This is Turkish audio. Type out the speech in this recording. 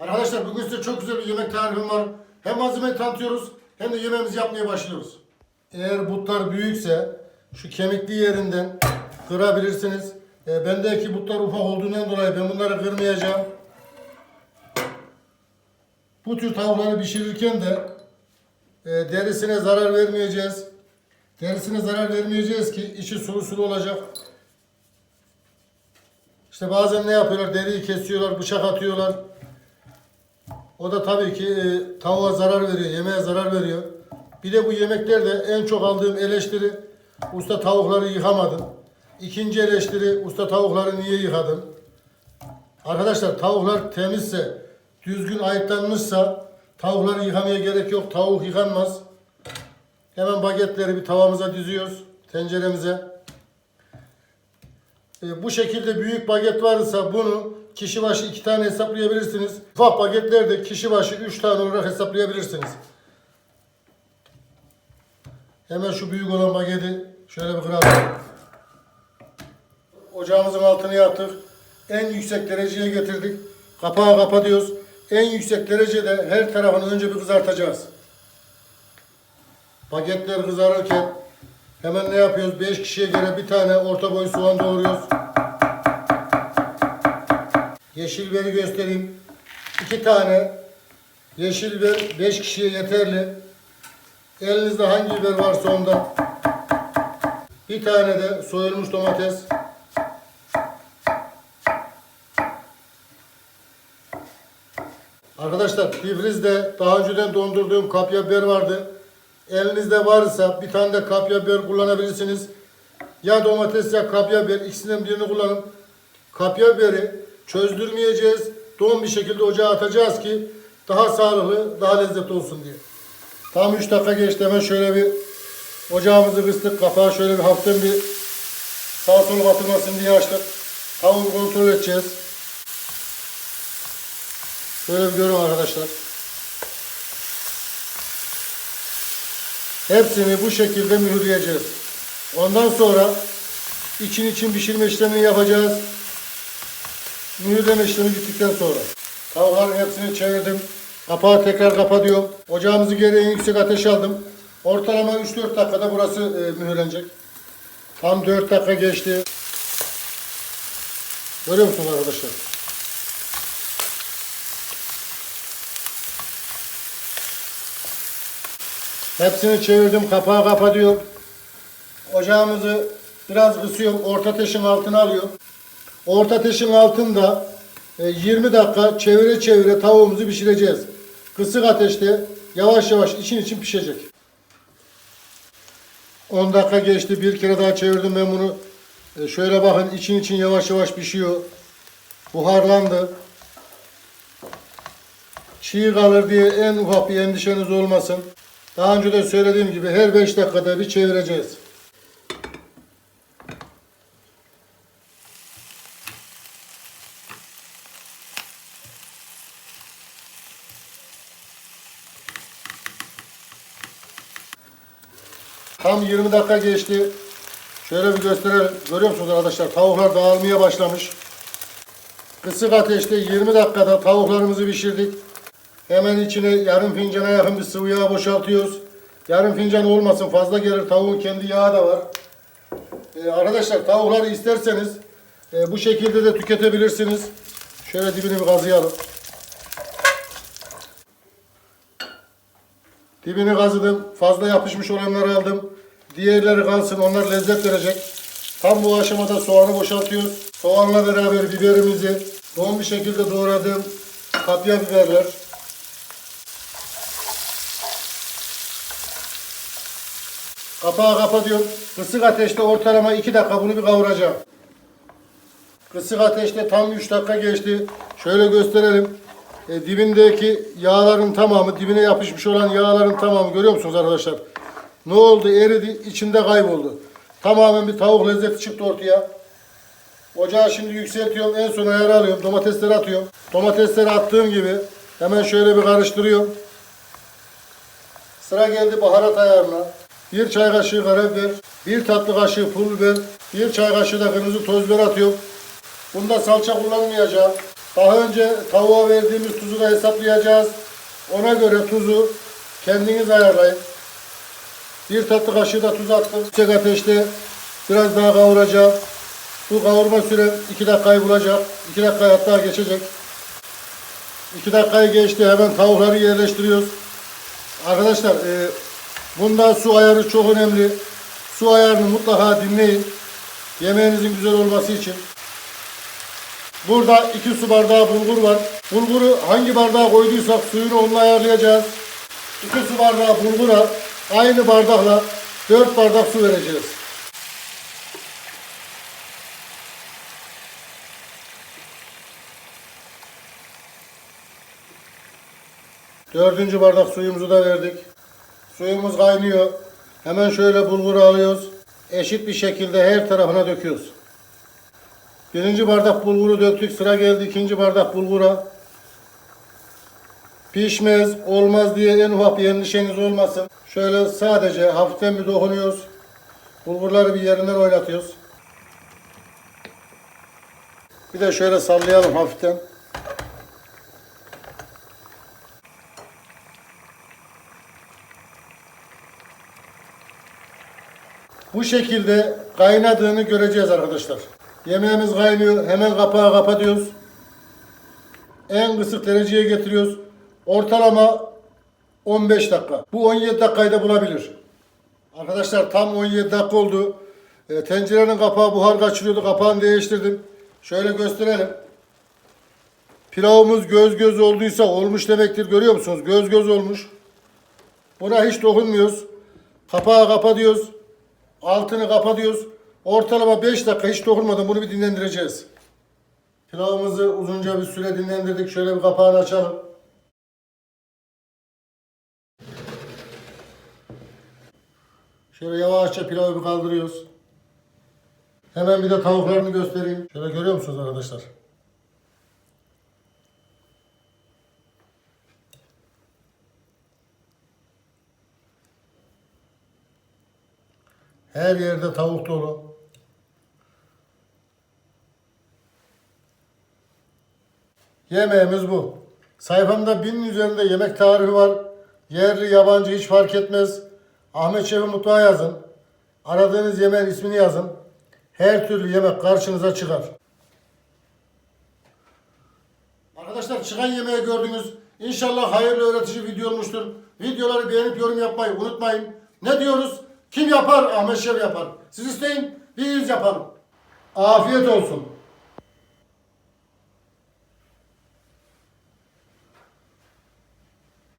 Arkadaşlar bugün size çok güzel bir yemek tarifim var. Hem malzemeyi tanıtıyoruz hem de yemeğimizi yapmaya başlıyoruz. Eğer butlar büyükse şu kemikli yerinden kırabilirsiniz. E, bendeki butlar ufak olduğundan dolayı ben bunları kırmayacağım. Bu tür tavukları pişirirken de e, derisine zarar vermeyeceğiz. Derisine zarar vermeyeceğiz ki içi sulu sulu olacak. İşte bazen ne yapıyorlar? Deriyi kesiyorlar, bıçak atıyorlar. O da tabii ki e, tavuğa zarar veriyor, yemeğe zarar veriyor. Bir de bu yemeklerde en çok aldığım eleştiri usta tavukları yıkamadın. İkinci eleştiri usta tavukları niye yıkadın? Arkadaşlar tavuklar temizse, düzgün ayıtlanmışsa tavukları yıkamaya gerek yok. Tavuk yıkanmaz. Hemen bagetleri bir tavamıza diziyoruz tenceremize. E, bu şekilde büyük baget varsa bunu kişi başı iki tane hesaplayabilirsiniz. Ufak bagetlerde kişi başı üç tane olarak hesaplayabilirsiniz. Hemen şu büyük olan bageti şöyle bir kıralım. Ocağımızın altını yaktık. En yüksek dereceye getirdik. Kapağı kapatıyoruz. En yüksek derecede her tarafını önce bir kızartacağız. Bagetler kızarırken hemen ne yapıyoruz? 5 kişiye göre bir tane orta boy soğan doğruyoruz. Yeşil biberi göstereyim. 2 tane yeşil biber 5 kişiye yeterli. Elinizde hangi biber varsa ondan. Bir tane de soyulmuş domates. Arkadaşlar difrizde daha önceden dondurduğum kapya biber vardı. Elinizde varsa bir tane de kapya biber kullanabilirsiniz. Ya domates ya kapya biber ikisinden birini kullanın. Kapya biberi çözdürmeyeceğiz. Don bir şekilde ocağa atacağız ki daha sağlıklı, daha lezzetli olsun diye. Tam 3 dakika geçti hemen şöyle bir ocağımızı kıstık. Kapağı şöyle bir hafiften bir sağ sol batırmasın diye açtık. Tavuğu kontrol edeceğiz. Şöyle bir görün arkadaşlar. Hepsini bu şekilde mühürleyeceğiz. Ondan sonra için için pişirme işlemini yapacağız. Mühürleme işlemi bittikten sonra. Tavukların hepsini çevirdim. Kapağı tekrar kapatıyorum. Ocağımızı geri en yüksek ateşe aldım. Ortalama 3-4 dakikada burası e, mühürlenecek. Tam 4 dakika geçti. Görüyor musunuz arkadaşlar? Hepsini çevirdim. Kapağı kapatıyorum. Ocağımızı biraz kısıyorum. Orta ateşin altına alıyorum. Orta ateşin altında e, 20 dakika çevire çevire tavuğumuzu pişireceğiz. Kısık ateşte yavaş yavaş için için pişecek. 10 dakika geçti. Bir kere daha çevirdim ben bunu. E, Şöyle bakın için için yavaş yavaş pişiyor. Buharlandı. Çiğ kalır diye en ufak bir endişeniz olmasın. Daha önce de söylediğim gibi her 5 dakikada bir çevireceğiz. Tam 20 dakika geçti. Şöyle bir gösterelim. Görüyor musunuz arkadaşlar? Tavuklar dağılmaya başlamış. Kısık ateşte 20 dakikada tavuklarımızı pişirdik. Hemen içine yarım fincana yakın bir sıvı yağ boşaltıyoruz. Yarım fincan olmasın fazla gelir. Tavuğun kendi yağı da var. Ee, arkadaşlar tavukları isterseniz e, bu şekilde de tüketebilirsiniz. Şöyle dibini bir kazıyalım. Dibini kazıdım. Fazla yapışmış olanları aldım. Diğerleri kalsın. Onlar lezzet verecek. Tam bu aşamada soğanı boşaltıyoruz. Soğanla beraber biberimizi don bir şekilde doğradığım kapya biberler. Kapağı kapatıyorum. Kısık ateşte ortalama 2 dakika bunu bir kavuracağım. Kısık ateşte tam 3 dakika geçti. Şöyle gösterelim. E, dibindeki yağların tamamı, dibine yapışmış olan yağların tamamı görüyor musunuz arkadaşlar? Ne oldu? Eridi, içinde kayboldu. Tamamen bir tavuk lezzeti çıktı ortaya. Ocağı şimdi yükseltiyorum. En son ayarı alıyorum. Domatesleri atıyorum. Domatesleri attığım gibi hemen şöyle bir karıştırıyorum. Sıra geldi baharat ayarına. Bir çay kaşığı karabiber, bir tatlı kaşığı pul biber, bir çay kaşığı da kırmızı toz biber atıyorum. Bunda salça kullanmayacağım. Daha önce tavuğa verdiğimiz tuzu da hesaplayacağız. Ona göre tuzu kendiniz ayarlayın. Bir tatlı kaşığı da tuz attım. Yüksek ateşte biraz daha kavuracağım. Bu kavurma sürem 2 dakikayı bulacak. 2 dakika hatta geçecek. 2 dakikayı geçti. Hemen tavukları yerleştiriyoruz. Arkadaşlar e, bunda su ayarı çok önemli. Su ayarını mutlaka dinleyin. Yemeğinizin güzel olması için. Burada 2 su bardağı bulgur var. Bulguru hangi bardağa koyduysak suyunu onunla ayarlayacağız. 2 su bardağı bulgura aynı bardakla 4 bardak su vereceğiz. Dördüncü bardak suyumuzu da verdik. Suyumuz kaynıyor. Hemen şöyle bulguru alıyoruz. Eşit bir şekilde her tarafına döküyoruz. Birinci bardak bulguru döktük. Sıra geldi ikinci bardak bulgura. Pişmez, olmaz diye en ufak bir endişeniz olmasın. Şöyle sadece hafiften bir dokunuyoruz. Bulgurları bir yerinden oynatıyoruz. Bir de şöyle sallayalım hafiften. Bu şekilde kaynadığını göreceğiz arkadaşlar. Yemeğimiz kaynıyor. Hemen kapağı kapatıyoruz. En kısık dereceye getiriyoruz. Ortalama 15 dakika. Bu 17 dakikayı da bulabilir. Arkadaşlar tam 17 dakika oldu. E, tencerenin kapağı buhar kaçırıyordu. Kapağını değiştirdim. Şöyle gösterelim. Pilavımız göz göz olduysa olmuş demektir. Görüyor musunuz? Göz göz olmuş. Buna hiç dokunmuyoruz. Kapağı kapatıyoruz. Altını kapatıyoruz. Ortalama 5 dakika hiç dokunmadan bunu bir dinlendireceğiz. Pilavımızı uzunca bir süre dinlendirdik. Şöyle bir kapağını açalım. Şöyle yavaşça pilavı bir kaldırıyoruz. Hemen bir de tavuklarını göstereyim. Şöyle görüyor musunuz arkadaşlar? Her yerde tavuk dolu. Yemeğimiz bu. Sayfamda binin üzerinde yemek tarifi var. Yerli, yabancı hiç fark etmez. Ahmet Şef'i mutfağa yazın. Aradığınız yemeğin ismini yazın. Her türlü yemek karşınıza çıkar. Arkadaşlar çıkan yemeği gördünüz. İnşallah hayırlı öğretici video olmuştur. Videoları beğenip yorum yapmayı unutmayın. Ne diyoruz? Kim yapar? Ahmet Şef yapar. Siz isteyin, biz yapalım. Afiyet olsun.